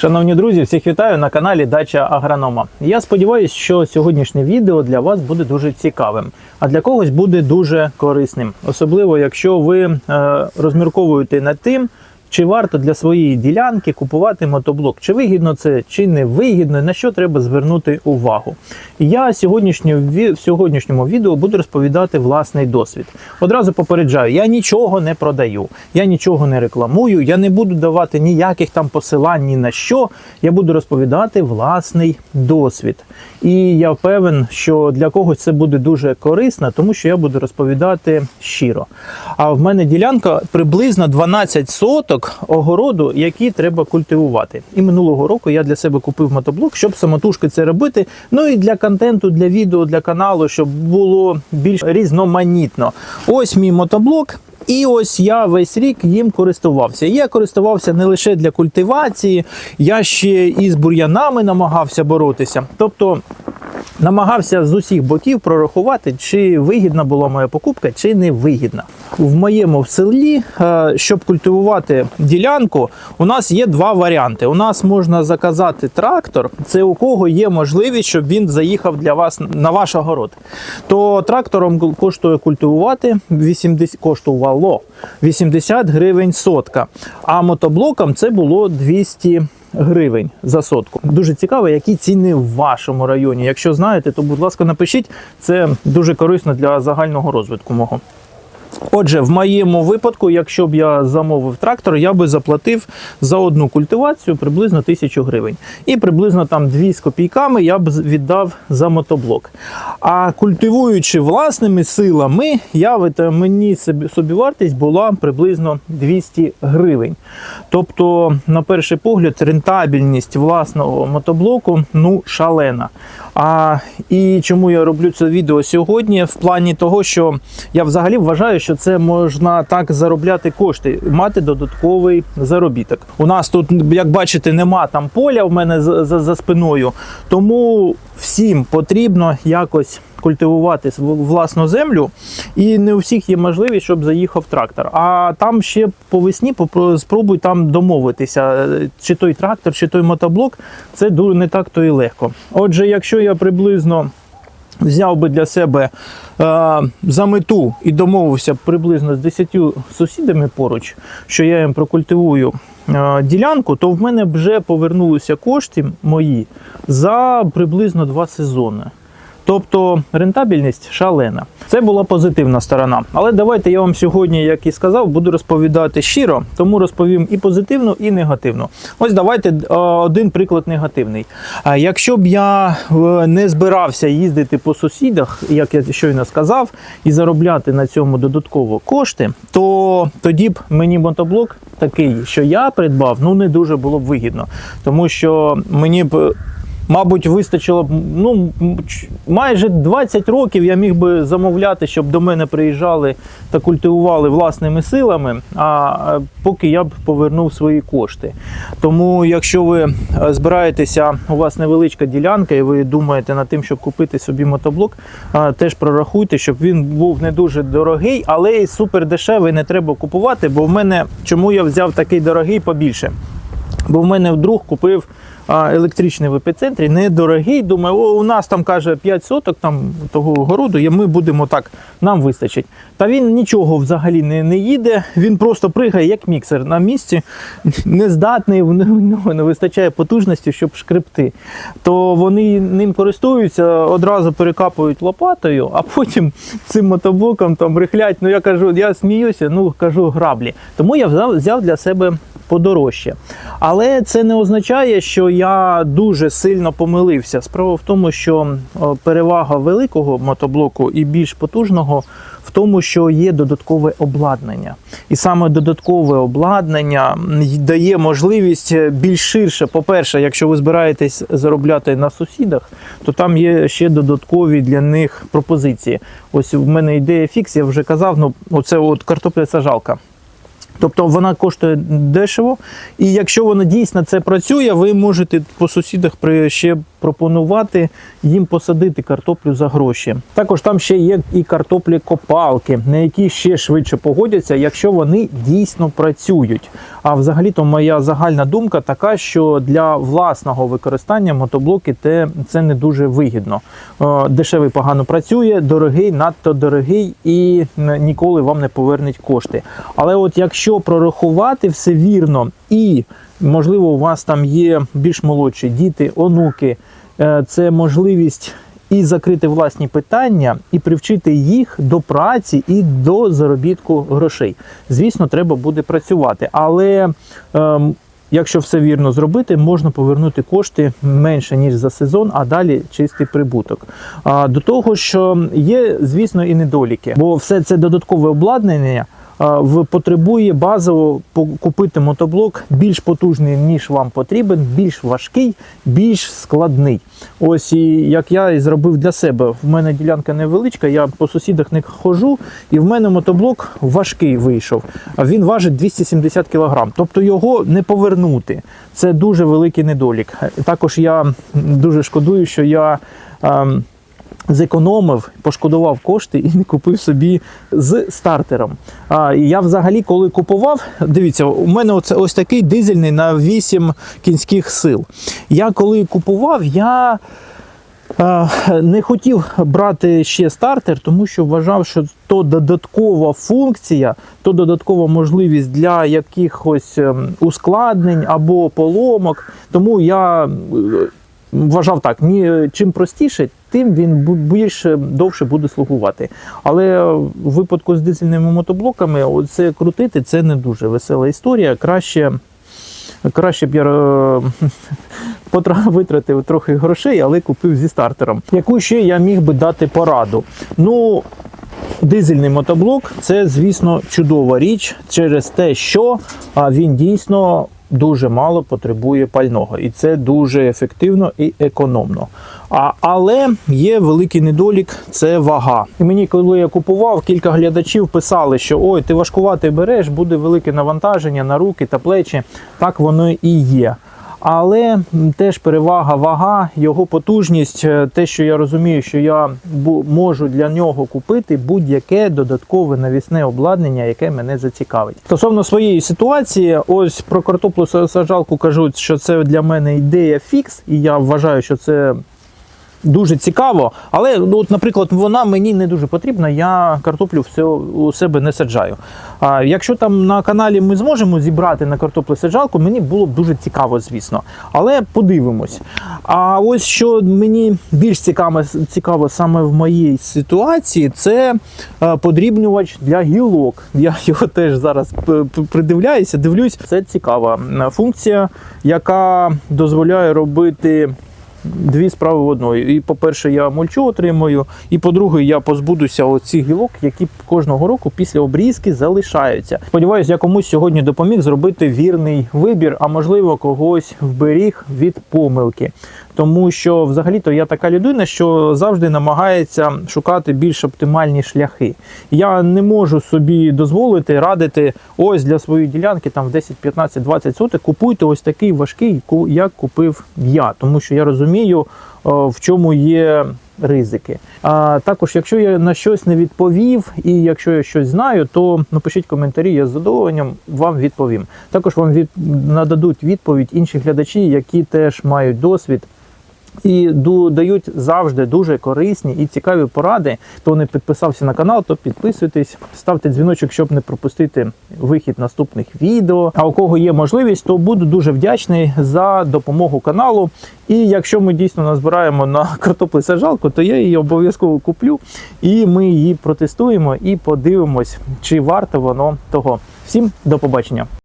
Шановні друзі, всіх вітаю на каналі Дача Агронома. Я сподіваюся, що сьогоднішнє відео для вас буде дуже цікавим, а для когось буде дуже корисним, особливо якщо ви е, розмірковуєте над тим, чи варто для своєї ділянки купувати мотоблок, чи вигідно це, чи не вигідно, на що треба звернути увагу. Я в сьогоднішньому відео буду розповідати власний досвід. Одразу попереджаю, я нічого не продаю, я нічого не рекламую, я не буду давати ніяких там посилань ні на що. Я буду розповідати власний досвід. І я певен, що для когось це буде дуже корисно, тому що я буду розповідати щиро. А в мене ділянка приблизно 12 соток огороду, які треба культивувати. І минулого року я для себе купив мотоблок, щоб самотужки це робити. Ну і для контенту, для відео, для каналу, щоб було більш різноманітно. Ось мій мотоблок. І ось я весь рік їм користувався. Я користувався не лише для культивації, я ще і з бур'янами намагався боротися. Тобто намагався з усіх боків прорахувати, чи вигідна була моя покупка, чи не вигідна. В моєму селі, е, щоб культивувати ділянку, у нас є два варіанти. У нас можна заказати трактор, це у кого є можливість, щоб він заїхав для вас на ваш огород. То трактором коштує культивувати 80, коштувало 80 гривень сотка. А мотоблоком це було 200 гривень за сотку. Дуже цікаво, які ціни в вашому районі. Якщо знаєте, то будь ласка, напишіть. Це дуже корисно для загального розвитку мого. Отже, в моєму випадку, якщо б я замовив трактор, я би заплатив за одну культивацію приблизно 1000 гривень. І приблизно там 2 з копійками я б віддав за мотоблок. А культивуючи власними силами, я мені собівартість була приблизно 200 гривень. Тобто, на перший погляд, рентабельність власного мотоблоку ну шалена. А і чому я роблю це відео сьогодні? В плані того, що я взагалі вважаю, що це можна так заробляти кошти, мати додатковий заробіток. У нас тут, як бачите, нема там поля в мене за, за, за спиною, тому всім потрібно якось культивувати власну землю, і не у всіх є можливість, щоб заїхав трактор. А там ще по весні спробуй там домовитися, е, чи той трактор, чи той мотоблок. Це не так то і легко. Отже, якщо я приблизно взяв би для себе е, за мету і домовився приблизно з 10 сусідами поруч, що я їм прокультивую е, ділянку, то в мене вже повернулися кошти мої за приблизно два сезони. Тобто рентабельність шалена. Це була позитивна сторона. Але давайте я вам сьогодні, як і сказав, буду розповідати щиро, тому розповім і позитивну, і негативну. Ось давайте е, один приклад негативний. Якщо б я е, не збирався їздити по сусідах, як я щойно сказав, і заробляти на цьому додатково кошти, то тоді б мені мотоблок такий, що я придбав, ну не дуже було б вигідно, тому що мені б. Мабуть, вистачило б ну майже 20 років я міг би замовляти, щоб до мене приїжджали та культивували власними силами. А е, поки я б повернув свої кошти. Тому, якщо ви е, збираєтеся, у вас невеличка ділянка, і ви думаєте над тим, щоб купити собі мотоблок, е, теж прорахуйте, щоб він був не дуже дорогий, але й супер дешевий не треба купувати. Бо в мене чому я взяв такий дорогий побільше? Бо в мене друг купив електричний в епіцентрі, недорогий. Думаю, о, у нас там каже 5 соток там того городу, і ми будемо так, нам вистачить. Та він нічого взагалі не, не їде, він просто пригає, як міксер на місці, нездатний, в нього не вистачає потужності, щоб шкребти. То вони ним користуються, одразу перекапують лопатою, а потім цим мотоблоком там рихлять. Ну я кажу, я сміюся, ну кажу граблі. Тому я взяв для себе подорожче. Але це не означає, що я дуже сильно помилився. Справа в тому, що перевага великого мотоблоку і більш потужного в тому, що є додаткове обладнання. І саме додаткове обладнання дає можливість е, більш ширше. По-перше, якщо ви збираєтесь заробляти на сусідах, то там є ще додаткові для них пропозиції. Ось в мене ідея фікс, я вже казав, ну оце от картопля сажалка. Тобто вона коштує дешево, і якщо вона дійсно це працює, ви можете по сусідах ще пропонувати їм посадити картоплю за гроші. Також там ще є і картоплі копалки, на які ще швидше погодяться, якщо вони дійсно працюють. А взагалі-то моя загальна думка така, що для власного використання мотоблоки це не дуже вигідно. Е, Дешевий погано працює, дорогий, надто дорогий і ніколи вам не повернуть кошти. Але от якщо прорахувати все вірно і можливо у вас там є більш молодші діти, онуки, е, це можливість. І закрити власні питання, і привчити їх до праці і до заробітку грошей. Звісно, треба буде працювати, але ем, якщо все вірно зробити, можна повернути кошти менше ніж за сезон, а далі чистий прибуток. А до того, що є, звісно, і недоліки, бо все це додаткове обладнання. Потребує базово купити мотоблок більш потужний, ніж вам потрібен, більш важкий, більш складний. Ось і як я і зробив для себе. В мене ділянка невеличка, я по сусідах не хожу, і в мене мотоблок важкий вийшов. Він важить 270 кг. Тобто його не повернути. Це дуже великий недолік. Також я дуже шкодую, що я. ем, Зекономив, пошкодував кошти і не купив собі з стартером. А я взагалі, коли купував, дивіться, у мене оце ось такий дизельний на 8 кінських сил. Я коли купував, я не хотів брати ще стартер, тому що вважав, що то додаткова функція, то додаткова можливість для якихось ем, ускладнень або поломок. Тому я вважав так: ні, чим простіше, тим він більше довше буде слугувати. Але в випадку з дизельними мотоблоками, це крутити це не дуже весела історія. Краще. Краще б я е, витратив трохи грошей, але купив зі стартером. Яку ще я міг би дати пораду? Ну, дизельний мотоблок це, звісно, чудова річ через те, що він дійсно дуже мало потребує пального, і це дуже ефективно і економно. А, але є великий недолік це вага. І мені, коли я купував, кілька глядачів писали, що ой, ти важкувати береш, буде велике навантаження на руки та плечі. Так воно і є. Але теж перевага вага, його потужність, е, те, що я розумію, що я можу для нього купити будь-яке додаткове навісне обладнання, яке мене зацікавить. Стосовно своєї ситуації, ось про картоплю сажалку кажуть, що це для мене ідея фікс, і я вважаю, що це дуже цікаво. Але, ну, от, наприклад, вона мені не дуже потрібна, я картоплю все у себе не саджаю. А якщо там на каналі ми зможемо зібрати на картоплю саджалку, мені було б дуже цікаво, звісно. Але подивимось. А ось що мені більш цікаво, цікаво саме в моїй ситуації, це е, подрібнювач для гілок. Я його теж зараз придивляюся, дивлюсь. Це цікава е, функція, яка дозволяє робити дві справи в одної. І, по-перше, я мульчу отримую, і по-друге, я позбудуся оцих гілок, які кожного року після обрізки залишаються. Сподіваюсь, я комусь сьогодні допоміг зробити вірний вибір, а можливо, когось вберіг від помилки. Тому що взагалі-то я така людина, що завжди намагається шукати більш оптимальні шляхи. Я не можу собі дозволити радити ось для своєї ділянки там в 10, 15, 20 соток купуйте ось такий важкий, як купив я, тому що я розумію, в чому є ризики. А також, якщо я на щось не відповів, і якщо я щось знаю, то напишіть коментарі, я з задоволенням вам відповім. Також вам від... нададуть відповідь інші глядачі, які теж мають досвід. І дають завжди дуже корисні і цікаві поради. Хто не підписався на канал, то підписуйтесь, ставте дзвіночок, щоб не пропустити вихід наступних відео. А у кого є можливість, то буду дуже вдячний за допомогу каналу. І якщо ми дійсно назбираємо на картоплю саджалку, то я її обов'язково куплю, і ми її протестуємо і подивимось, чи варто воно того. Всім до побачення.